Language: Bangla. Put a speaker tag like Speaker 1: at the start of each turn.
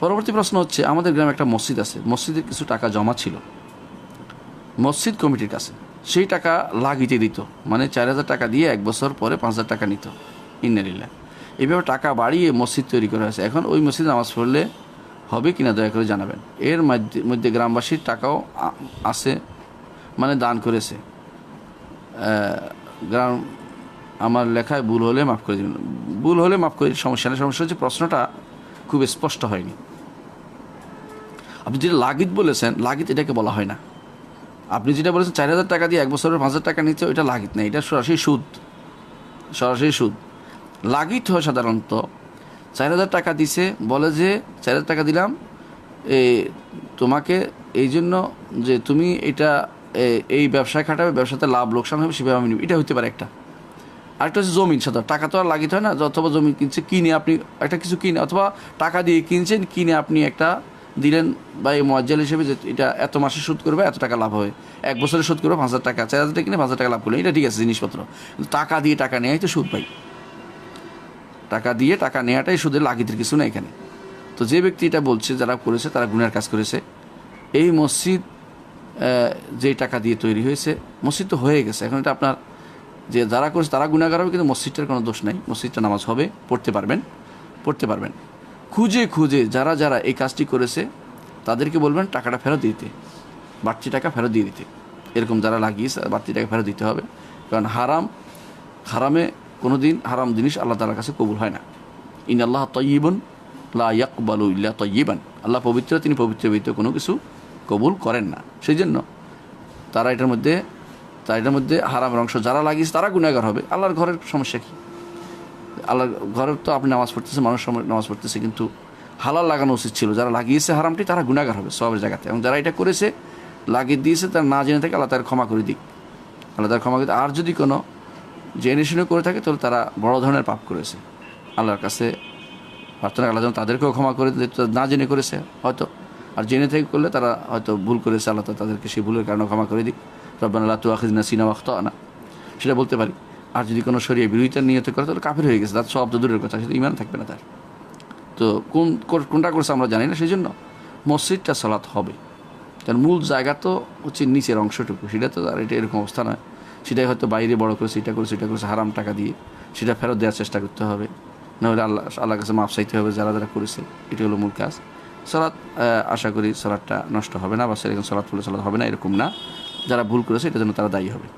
Speaker 1: পরবর্তী প্রশ্ন হচ্ছে, আমাদের গ্রামে একটা মসজিদ আছে। মসজিদের কিছু টাকা জমা ছিল। মসজিদ কমিটির কাছে। সেই টাকা লাগিতে দিত। মানে চার হাজার টাকা দিয়ে এক বছর পরে পাঁচ হাজার টাকা নিত। ইন্নারিল্লা এইভাবে টাকা বাড়িয়ে মসজিদ তৈরি করা হয়েছে। এখন ওই মসজিদ নামাজ পড়লে হবে কিনা দয়া করে জানাবেন। এর মধ্যে গ্রামবাসীর টাকাও আছে মানে দান করেছে। গ্রাম, আমার লেখায় ভুল হলে মাফ করে দিবেন। ভুল হলে মাফ করে সমস্যা নেই। সমস্যা হচ্ছে প্রশ্নটা খুব স্পষ্ট হয়নি। আপনি যেটা লাগিত বলেছেন, লাগিত এটাকে বলা হয় না। আপনি যেটা বলেছেন, চার হাজার টাকা দিয়ে এক বছরের পাঁচ হাজার টাকা নিচ্ছে ওইটা লাগিত না, এটা সরাসরি সুদ। সরাসরি সুদ। লাগিত হয় সাধারণত, চার হাজার টাকা দিছে, বলে যে, চার হাজার টাকা দিলাম, এ, তোমাকে এই জন্য যে তুমি এটা এই ব্যবসায় খাটাবে, ব্যবসাতে লাভ লোকসান হবে, সেভাবে আমি এটা হতে পারে একটা। আরেকটা হচ্ছে জমিন সাধারণ টাকা তো আর লাগিত হয় না অথবা জমি কিনছে, কিনে আপনি একটা কিছু কিনে, অথবা টাকা দিয়ে কিনছেন, কিনে আপনি একটা দিলেন বা এই মজ্জাল হিসেবে যে এটা এত মাসে সুদ করবে, এত টাকা লাভ হবে এক বছরে সুদ করবে পাঁচ হাজার টাকা। চার হাজার টাকা কিনে পাঁচ হাজার টাকা লাভ করলেন। এটা ঠিক আছে জিনিসপত্র। কিন্তু টাকা দিয়ে টাকা নেওয়াই তো সুদ পাই টাকা দিয়ে টাকা নেওয়াটাই সুদের লাগিতের কিছু না এখানে। তো যে ব্যক্তি এটা বলছে, যারা করেছে, তারা গুনার কাজ করেছে। এই মসজিদ যে টাকা দিয়ে তৈরি হয়েছে, মসজিদ তো হয়ে গেছে। এখন এটা আপনার যে যারা করেছে, তারা গুণাগার হবে, কিন্তু মসজিদটার কোনো দোষ নাই। মসজিদটা নামাজ হবে, পড়তে পারবেন পড়তে পারবেন। খুঁজে খুঁজে যারা যারা এই কাজটি করেছে, তাদেরকে বলবেন টাকাটা ফেরত দিতে, বাড়তি টাকা ফেরত দিয়ে দিতে। এরকম যারা লাগিয়েছে বাড়তি টাকা ফেরত দিতে হবে। কারণ হারাম, হারামে কোনো দিন হারাম জিনিস আল্লাহ তালার কাছে কবুল হয় না। ইন আল্লাহ তয়িবন লা ইল্লা তয়িবান আল্লাহ পবিত্র, তিনি পবিত্র ব্যতীত কোনো কিছু কবুল করেন না। সেই জন্য তারা এটার মধ্যে, তারা এটার মধ্যে হারামের অংশ যারা লাগিয়েছে, তারা গুণাগার হবে। আল্লাহর ঘরের সমস্যা কী? আল্লাহর ঘরে তো আপনি নামাজ পড়তেছে মানুষ সময় নামাজ পড়তেছে, কিন্তু হালাল লাগানো উচিত ছিল। যারা লাগিয়েছে হারামটি, তারা গুণাগার হবে সবের জায়গাতে। এবং যারা এটা করেছে, লাগিয়ে দিয়েছে, তারা না জেনে থাকে, আল্লাহ তার ক্ষমা করে দিক। আল্লাহ তার ক্ষমা করে। আর যদি কোনো জেনে শুনে করে থাকে, তাহলে তারা বড় ধরনের পাপ করেছে। আল্লাহর কাছে প্রার্থনা আল্লাহ যেন তাদেরকেও ক্ষমা করে না জেনে করেছে, হয়তো। আর জেনে থেকে করলে তারা হয়তো ভুল করেছে, আল্লাহ তাদেরকে সেই ভুলের কারণে ক্ষমা করে দিক। রব্বান আল্লাহ তুয়াখিদিনা সিনা ওয়াক্ত আনা সেটা বলতে পারি। আর যদি কোনো শরীরে বিরোধিতার নিয়ত করে, তাহলে কাফের হয়ে গেছে, তার সব দূরের কথা সেটা ইমান থাকবে না তার। তো কোন, কোন- কোনটা করছে আমরা জানি না সেই জন্য মসজিদটা সালাত হবে। তার মূল জায়গা তো হচ্ছে নিচের অংশটুকু, সেটা তো আর এটা এরকম অবস্থা নয়। সেটাই হয়তো বাইরে বড় করেছে, এটা করেছে এটা করেছে, হারাম টাকা দিয়ে। সেটা ফেরত দেওয়ার চেষ্টা করতে হবে। নাহলে আল্লাহ আল্লাহ কাছে মাপ চাইতে হবে, যারা যারা করেছে এটা হলো মূল কাজ। সালাদ আশা করি সালাদটা নষ্ট হবে না, বা সেরকম সালাদ ফুলে সালাদ হবে না, এরকম না। যারা ভুল করেছে, এটা জন্য তারা দায়ী হবে।